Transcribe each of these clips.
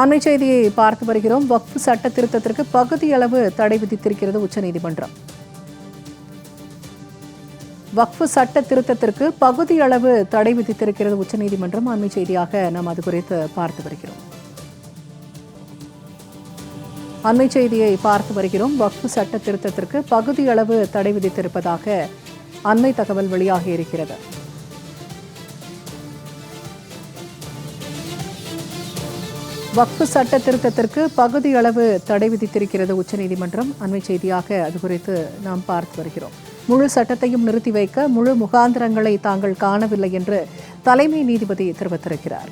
அண்மை செய்தியை பார்த்து வருகிறோம். வக்ஃபு சட்ட திருத்தத்திற்கு பகுதியளவு தடை விதித்திருக்கிறது உச்சநீதிமன்றம். வக்ஃபு சட்ட திருத்தத்திற்கு பகுதியளவு தடை விதித்திருக்கிறது உச்சநீதிமன்றம். அண்மை செய்தியாக நாம் அது குறித்து பார்த்து வருகிறோம். அண்மை செய்தியை பார்த்து வருகிறோம். வக்ஃபு சட்ட திருத்தத்திற்கு பகுதியளவு தடை விதித்திருப்பதாக அண்மை தகவல் வெளியாகி இருக்கிறது. வக்ஃபு சட்ட திருத்தத்திற்கு பகுதியளவு தடை விதித்திருக்கிறது உச்சநீதிமன்றம். அண்மை செய்தியாக அது குறித்து நாம் பார்த்து வருகிறோம். முழு சட்டத்தையும் நிறுத்தி வைக்க முழு முகாந்திரங்களை தாங்கள் காணவில்லை என்று தலைமை நீதிபதி தெரிவித்திருக்கிறார்.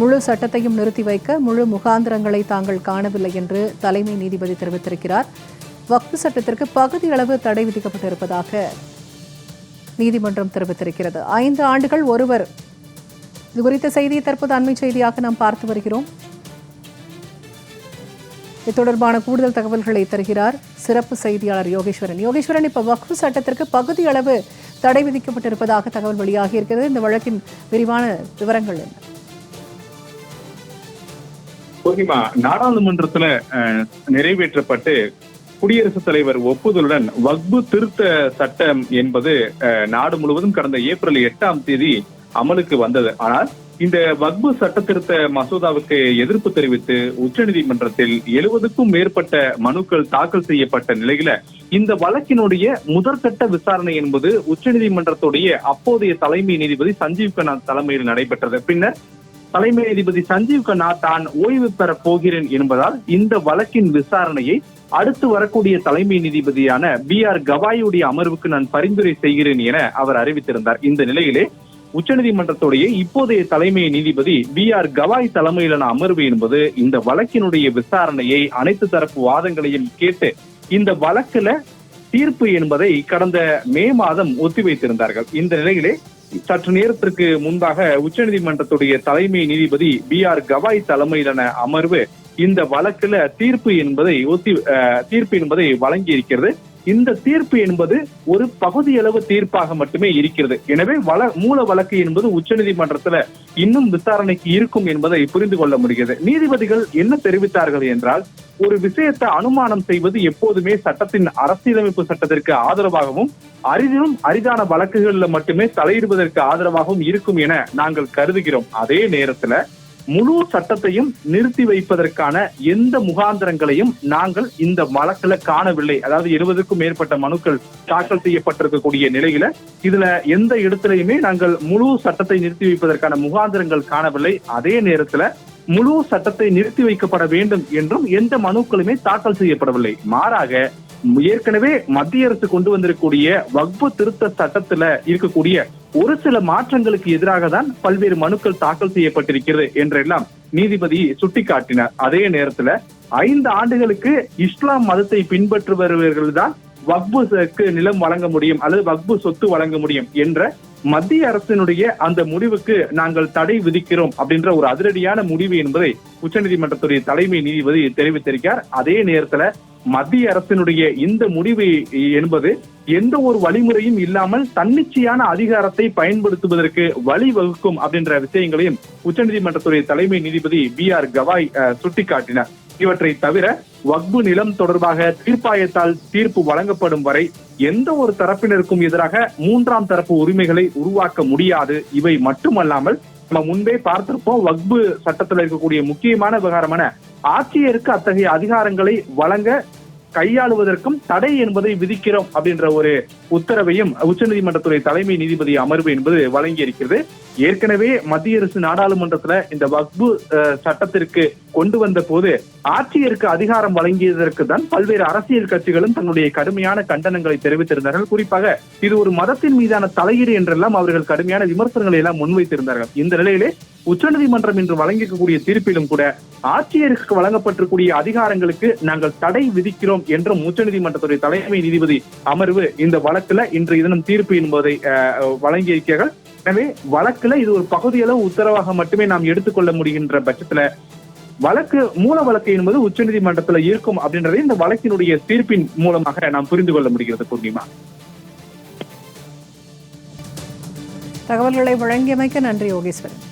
முழு சட்டத்தையும் நிறுத்தி வைக்க முழு முகாந்திரங்களை தாங்கள் காணவில்லை என்று தலைமை நீதிபதி தெரிவித்திருக்கிறார். வக்ஃபு சட்டத்திற்கு பகுதியளவு தடை விதிக்கப்பட்டிருப்பதாக நீதிமன்றம் தெரிவித்திருக்கிறது. ஐந்து ஆண்டுகள் ஒருவர். இது குறித்த செய்தியை தற்போது அண்மை செய்தியாக நாம் பார்த்து வருகிறோம். இது தொடர்பான கூடுதல் தகவல்களை தருகிறார் சிறப்பு செய்தியாளர் யோகேஸ்வரன். யோகேஸ்வரன் இப்ப வக்ஃபு சட்டத்திற்கு பகுதி அளவு தடை விதிக்கப்பட்டிருப்பதாக தகவல் வெளியாகி இருக்கிறது. இந்த வழக்கின் விரிவான விவரங்கள் என்ன? பூர்ணிமா நாடாளுமன்றத்துல நிறைவேற்றப்பட்டு குடியரசுத் தலைவர் ஒப்புதலுடன் வக்பு திருத்த சட்டம் என்பது நாடு முழுவதும் கடந்த ஏப்ரல் எட்டாம் தேதி அமலுக்கு வந்தது. ஆனால் இந்த வக்பு சட்டத்திருத்த மசோதாவுக்கு எதிர்ப்பு தெரிவித்து உச்சநீதிமன்றத்தில் எழுபதுக்கும் மேற்பட்ட மனுக்கள் தாக்கல் செய்யப்பட்ட நிலையில இந்த வழக்கினுடைய முதற்கட்ட விசாரணை என்பது உச்சநீதிமன்றத்துடைய அப்போதைய தலைமை நீதிபதி சஞ்சீவ் கண்ணா தலைமையில் நடைபெற்றது. பின்னர் தலைமை நீதிபதி சஞ்சீவ் கண்ணா தான் ஓய்வு பெற போகிறேன் என்பதால் இந்த வழக்கின் விசாரணையை அடுத்து வரக்கூடிய தலைமை நீதிபதியான பி ஆர் கவாயுடைய அமர்வுக்கு நான் பரிந்துரை செய்கிறேன் என அவர் அறிவித்திருந்தார். இந்த நிலையிலே உச்சநீதிமன்றத்துடைய இப்போதைய தலைமை நீதிபதி பி ஆர் கவாய் தலைமையிலான அமர்வு என்பது இந்த வழக்கினுடைய விசாரணையை அனைத்து தரப்பு வாதங்களையும் கேட்டு இந்த வழக்குல தீர்ப்பு என்பதை கடந்த மே மாதம் ஒத்திவைத்திருந்தார்கள். இந்த நிலையிலே சற்று நேரத்திற்கு முன்பாக உச்சநீதிமன்றத்துடைய தலைமை நீதிபதி பி ஆர் கவாய் தலைமையிலான அமர்வு இந்த வழக்குல தீர்ப்பு என்பதை ஒத்தி தீர்ப்பு என்பதை வழங்கி இருக்கிறது இந்த தீர்ப்பு என்பது ஒரு பகுதியளவு தீர்ப்பாக மட்டுமே இருக்கிறது. எனவே வள மூல வழக்கு என்பது உச்சநீதிமன்றத்துல இன்னும் விசாரணைக்கு இருக்கும் என்பதை புரிந்து கொள்ள முடிகிறது. நீதிபதிகள் என்ன தெரிவித்தார்கள் என்றால் ஒரு விஷயத்தை அனுமானம் செய்வது எப்போதுமே சட்டத்தின் அரசியலமைப்பு சட்டத்திற்கு ஆதரவாகவும் அரிதிலும் அரிதான வழக்குகளில் மட்டுமே தலையிடுவதற்கு ஆதரவாகவும் இருக்கும் என நாங்கள் கருதுகிறோம். அதே நேரத்துல முழு சட்டத்தையும் நிறுத்தி வைப்பதற்கான எந்த முகாந்திரங்களையும் நாங்கள் இந்த வழக்குல காணவில்லை. அதாவது இருபதுக்கும் மேற்பட்ட மனுக்கள் தாக்கல் செய்யப்பட்டிருக்கக்கூடிய நிலையில இதுல எந்த இடத்திலையுமே நாங்கள் முழு சட்டத்தை நிறுத்தி வைப்பதற்கான முகாந்திரங்கள் காணவில்லை. அதே நேரத்துல முழு சட்டத்தை நிறுத்தி வைக்கப்பட வேண்டும் என்றும் எந்த மனுக்களுமே தாக்கல் செய்யப்படவில்லை. மாறாக ஏற்கனவே மத்திய அரசு கொண்டு வந்திருக்கக்கூடிய வக்பு திருத்த சட்டத்துல இருக்கக்கூடிய ஒரு சில மாற்றங்களுக்கு எதிராக தான் பல்வேறு மனுக்கள் தாக்கல் செய்யப்பட்டிருக்கிறது என்றெல்லாம் நீதிபதி சுட்டிக்காட்டினார். அதே நேரத்துல ஐந்து ஆண்டுகளுக்கு இஸ்லாம் மதத்தை பின்பற்றுபவர்கள் தான் வக்புக்கு நிலம் வழங்க முடியும் அல்லது வக்பு சொத்து வழங்க முடியும் என்ற மத்திய அரசினுடைய அந்த முடிவுக்கு நாங்கள் தடை விதிக்கிறோம் அப்படின்ற ஒரு அதிரடியான முடிவு என்பதை உச்சநீதிமன்றத்துடைய தலைமை நீதிபதி தெரிவித்திருக்கிறார். அதே நேரத்துல மத்திய அரசினுடைய இந்த முடிவு என்பது எந்த ஒரு வழிமுறையும் இல்லாமல் தன்னிச்சையான அதிகாரத்தை பயன்படுத்துவதற்கு வழிவகுக்கும் அப்படின்ற விஷயங்களையும் உச்சநீதிமன்றத்துடைய தலைமை நீதிபதி பி ஆர் கவாய் சுட்டிக்காட்டினார். இவற்றை தவிர வக்பு நிலம் தொடர்பாக தீர்ப்பாயத்தால் தீர்ப்பு வழங்கப்படும் வரை எந்த ஒரு தரப்பினருக்கும் எதிராக மூன்றாம் தரப்பு உரிமைகளை உருவாக்க முடியாது. இவை மட்டுமல்லாமல் நம்ம முன்பே பார்த்திருப்போம் வக்பு சட்டத்தில் இருக்கக்கூடிய முக்கியமான விவகாரமான ஆட்சியருக்கு அத்தகைய அதிகாரங்களை வழங்க கையாளுவதற்கும் தடை என்பதை விதிக்கிறோம் அப்படின்ற ஒரு உத்தரவையும் உச்சநீதிமன்றத்துறை தலைமை நீதிபதி அமர்வு என்பது வழங்கி இருக்கிறது ஏற்கனவே மத்திய அரசு நாடாளுமன்றத்துல இந்த வக்பு சட்டத்திற்கு கொண்டு வந்த போது ஆட்சியருக்கு அதிகாரம் வழங்கியதற்கு தான் பல்வேறு அரசியல் கட்சிகளும் தன்னுடைய கடுமையான கண்டனங்களை தெரிவித்திருந்தார்கள். குறிப்பாக இது ஒரு மதத்தின் மீதான தலையீடு என்றெல்லாம் அவர்கள் கடுமையான விமர்சனங்களை எல்லாம் முன்வைத்திருந்தார்கள். இந்த நிலையிலே உச்சநீதிமன்றம் இன்று வழங்கக்கூடிய தீர்ப்பிலும் கூட ஆட்சியருக்கு வழங்கப்பட்டிருக்கூடிய அதிகாரங்களுக்கு நாங்கள் தடை விதிக்கிறோம் என்றும் உச்சநீதிமன்றத்துடைய தலைமை நீதிபதி அமர்வு இந்த வழக்குல இன்று இதனும் தீர்ப்பு என்பதை அஹ், வழங்கியிருக்கிறார்கள். எனவே வழக்குல இது ஒரு பகுதியளவு உத்தரவாக மட்டுமே நாம் எடுத்துக்கொள்ள முடிகின்ற பட்சத்துல வழக்கு மூல வழக்கு என்பது உச்சநீதிமன்றத்துல இருக்கும் அப்படின்றதை இந்த வழக்கினுடைய தீர்ப்பின் மூலமாக நாம் புரிந்து கொள்ள முடிகிறது பூர்ணிமா தகவல்களை வழங்கியமைக்க நன்றி யோகேஸ்வரன்.